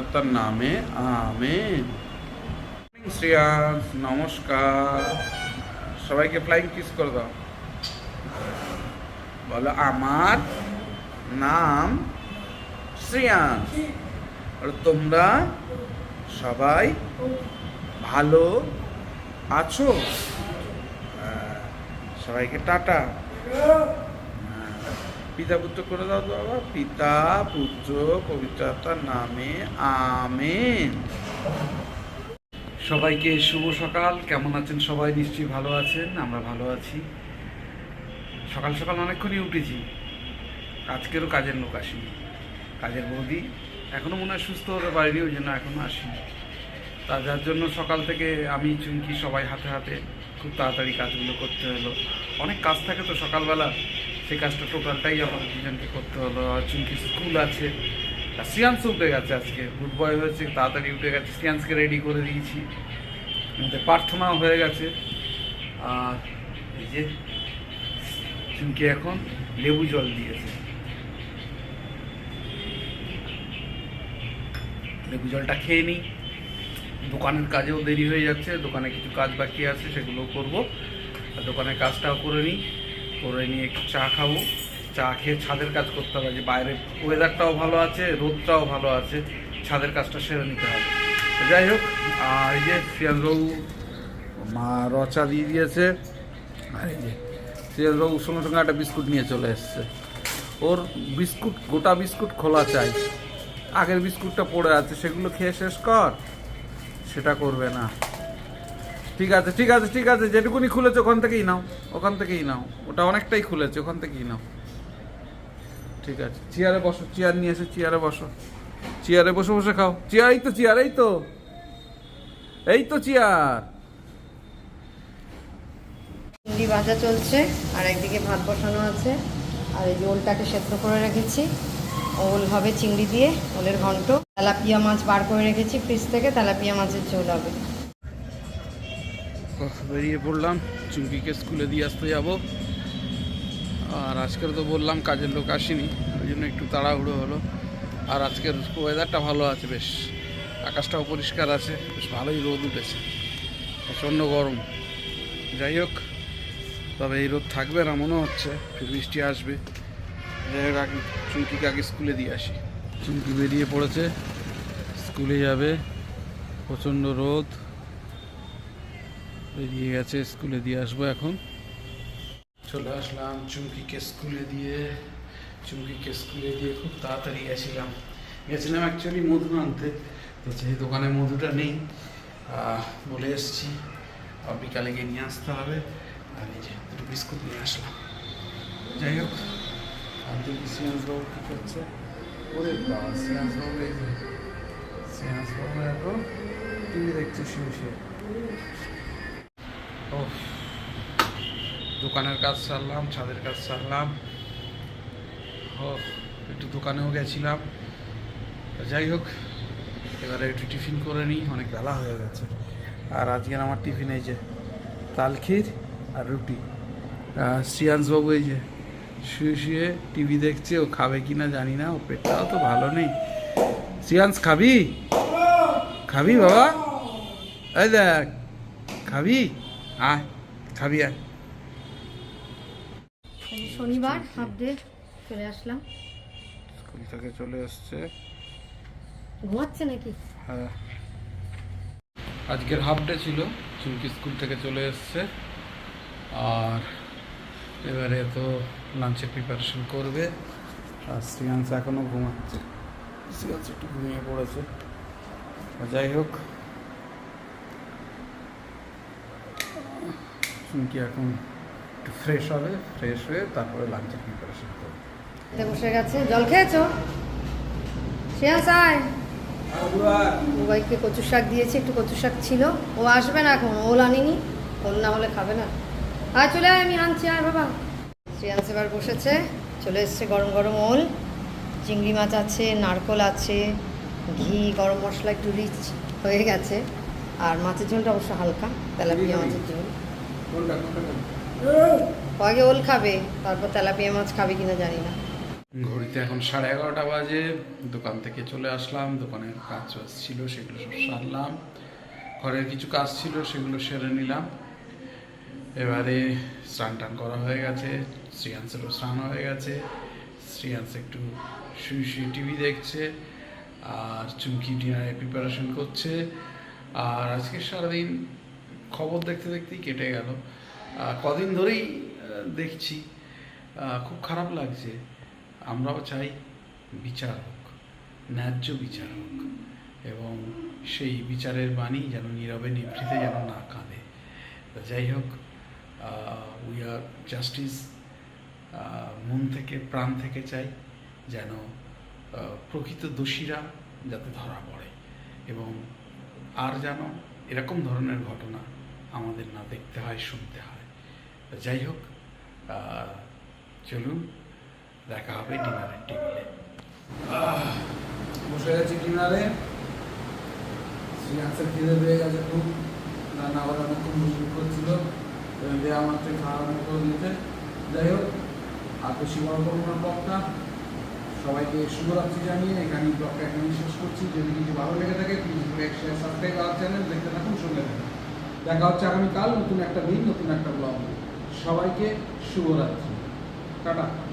পবিত্রতার নামে, আমেন। শ্রেয়াস নমস্কার। সবাইকে ফ্লাইং কিস করে দাও। বলো, আমার নাম শ্রেয়াস আর তোমরা সবাই ভালো আছো? সবাইকে টাটা। পিতা পুত্র করে দাও তো বাবা। পিতা পুত্র পবিত্রতার নামে আমেন। সবাইকে শুভ সকাল। কেমন আছেন সবাই? নিশ্চয়ই ভালো আছেন, আমরা ভালো আছি। সকাল সকাল অনেকক্ষণই উঠেছি। আজকেরও কাজের লোক আসেনি। কাজের বৌদি এখনও মনে হয় সুস্থ হতে পারিনি, ওই জন্য এখনও আসেনি। তা যার জন্য সকাল থেকে আমি, চুমকি সবাই হাতে হাতে খুব তাড়াতাড়ি কাজগুলো করতে হলো। অনেক কাজ থাকে তো সকালবেলা। সেই কাজটা টোটালটাই আমাদের দুজনকে করতে হলো চুমকি স্কুল আছে, আর সিয়ান্স উঠে গেছে আজকে। গুড বয় হয়েছে, তাড়াতাড়ি উঠে গেছে। সিয়ান্সকে রেডি করে দিয়েছি। আমাদের প্রার্থনাও হয়ে গেছে। আর এই যে চুমকি এখন লেবু জল দিয়েছে। লেবু জলটা খেয়ে নিই। দোকানের কাজেও দেরি হয়ে যাচ্ছে, দোকানে কিছু কাজ বাকি আছে সেগুলো করব। আর দোকানের কাজটাও করে নিই। করে নিয়ে চা খাব। চা খেয়ে ছাদের কাজ করতে হবে। যে বাইরে ওয়েদারটাও ভালো আছে, রোদটাও ভালো আছে, ছাদের কাজটা সেরে নিতে হবে। যাই হোক, আর এই যে ফিয়াজবাবু মা রচা দিয়ে দিয়েছে, আর এই যে ফিয়াজবাবু সঙ্গে সঙ্গে একটা বিস্কুট নিয়ে চলে এসছে। ওর বিস্কুট, গোটা বিস্কুট খোলা চাই। আগের বিস্কুটটা পড়ে আছে, সেগুলো খেয়ে শেষ কর। সেটা করবে না। ঠিক আছে ঠিক আছে ঠিক আছে, যেটুকুনি খুলেছে ওখান থেকেই নাও, ওখান থেকেই নাও। ওটা অনেকটাই খুলেছে, ওখান থেকেই নাও। ঠিক আছে, চেয়ারে বসো, চেয়ার নিয়ে এসে, চেয়ারে বসো। চেয়ারে বসে বসে খাও। চেয়ার, এই তো চেয়ার, এই তো। এই তো চেয়ার। চিংড়ি ভাজা চলছে, আর একদিকে ভাত বসানো আছে। আর এই যে ওলটাকে সেদ্ধ করে রেখেছি। ওল হবে চিংড়ি দিয়ে, ওলের ঘন্ট। তেলাপিয়া মাছ বার করে রেখেছি ফ্রিজ থেকে, তেলাপিয়া মাছের ঝোল হবে। বেরিয়ে পড়লাম, চুমকিকে স্কুলে দিয়ে আসতে যাব। আর আজকের তো বললাম কাজের লোক আসেনি, ওই জন্য একটু তাড়াহুড়ো হলো। আর আজকের ওয়েদারটা ভালো আছে বেশ, আকাশটাও পরিষ্কার আছে, বেশ ভালোই রোদ উঠেছে, প্রচণ্ড গরম। যাই হোক, তবে এই রোদ থাকবে না মনে হচ্ছে বৃষ্টি আসবে। যাই হোক, আগে চুমকিকে আগে স্কুলে দিয়ে আসি। চুমকি বেরিয়ে পড়েছে, স্কুলে যাবে, প্রচণ্ড রোদ। বেরিয়ে গেছে, স্কুলে দিয়ে আসব এখন। চলে আসলাম চুমকিকে স্কুলে দিয়ে। চুমকিকে স্কুলে দিয়ে খুব তাড়াতাড়ি গেছিলাম। গেছিলাম অ্যাকচুয়ালি মধু আনতে। তো সেই দোকানে মধুটা নেই। বলে এসছি বিকালে গিয়ে নিয়ে আসতে হবে। আর এই যে একটু বিস্কুট নিয়ে আসলাম। যাই হোক আর দেখি সিয়ান্সবাবু কী করছে? ওরে বাবা সিয়ান্সবাবু এই যে সিয়ান্সবাবু এখন টিভি দেখছে শুয়ে শুয়ে। দোকানের কাজ সারলাম, ছাদের কাজ সারলাম। ও একটু দোকানেও গেছিলাম। যাই হোক, এবারে একটু টিফিন করে নিই, অনেক বেলা হয়ে গেছে। আর আজকের আমার টিফিন এই যে, তাল ক্ষীর আর রুটি। শ্রিয়াংশবাবু এই যে, শুয়ে শুয়ে টিভি দেখছে, ও খাবে কি না জানি না ও পেটটাও তো ভালো নেই। শ্রিয়াংশ, খাবি? খাবি বাবা? এই দেখ, খাবি? আয় খাবি আয়। শনিবার হাফ ডে চলে আসলাম। স্কুল থেকে চলে এসছে। ঘুমাচ্ছে নাকি? হ্যাঁ। আজকের হাফ ডে ছিল চুমকি স্কুল থেকে চলে এসছে। আর এবারে তো লাঞ্চের প্রিপারেশন করবে। আর শ্রিয়াংশ এখনও ঘুমাচ্ছে। শ্রিয়াংশ একটু ঘুমিয়ে পড়েছে। যাই হোক চুমকি এখন একটু ফ্রেশ হবে ফ্রেশ হয়ে তারপরে লাঞ্চের প্রিপারেশন করবে। বসে গেছে। জল খেয়েছো? শ্রেয়াস আয় বুবাইকে কচু শাক দিয়েছি একটু কচু শাক ছিল। ও আসবে না এখন ওল আনিনি। ওল না হলে খাবে না। আয় চলে আয় আমি আনছি। আয় বাবা। শ্রেয়াংস এবার বসেছে। চলে এসছে গরম গরম ওল। চিংড়ি মাছ আছে নারকল আছে ঘি গরম মশলা একটু রিচ হয়ে গেছে। আর মাছের ঝোলটা অবশ্য হালকা তেলাপিয়া মাছের ঝোল। আগে ওল খাবে তারপর তেলাপিয়া মাছ খাবে কিনা জানি না। ঘড়িতে এখন সাড়ে এগারোটা বাজে দোকান থেকে চলে আসলাম দোকানের কাজ ছিল সেগুলো সব সারলাম। ঘরের কিছু কাজ ছিল সেগুলো সেরে নিলাম। এবারে স্নান টান করা হয়ে গেছে শ্রিয়াংসেরও স্নান হয়ে গেছে। শ্রিয়াংস একটু শুয়ে শুয়ে টিভি দেখছে আর চুমকি ডিনারে প্রিপারেশন করছে। আর আজকে সারাদিন খবর দেখতে দেখতেই কেটে গেল। কদিন ধরেই দেখছি। খুব খারাপ লাগছে। আমরাও চাই বিচার হোক ন্যায্য বিচার হোক এবং সেই বিচারের বাণী যেন নীরবে নিভৃতে যেন না কাঁদে। যাই হোক উই আর জাস্টিস মন থেকে প্রাণ থেকে চাই যেন প্রকৃত দোষীরা যাতে ধরা পড়ে। এবং আর যেন এরকম ধরনের ঘটনা আমাদের না দেখতে হয়, শুনতে হয়। তো যাই হোক চলুন, দেখা হবে ডিনারের টেবিলে। বসে গেছি ডিনারে। শ্রীহাসের খিদে পেয়ে গেছে খুব। রান্না করার অনেকক্ষণ মুশকিল করছিল। দেওয়া মাত্র খাওয়া আরম্ভ করে দিতে যাই হোক, আর বেশি বড় করব না ব্লগটা। সবাইকে শুভরাত্রি জানিয়ে এখানে ব্লগটা এখানেই শেষ করছি। যদি কিছু ভালো লেগে থাকে please like share subscribe our channel দেখতে থাকুন, সঙ্গে থাকুন। দেখা হচ্ছে আগামীকাল নতুন একটা দিন নতুন একটা ব্লগ। সবাইকে শুভরাত্রি। টাটা।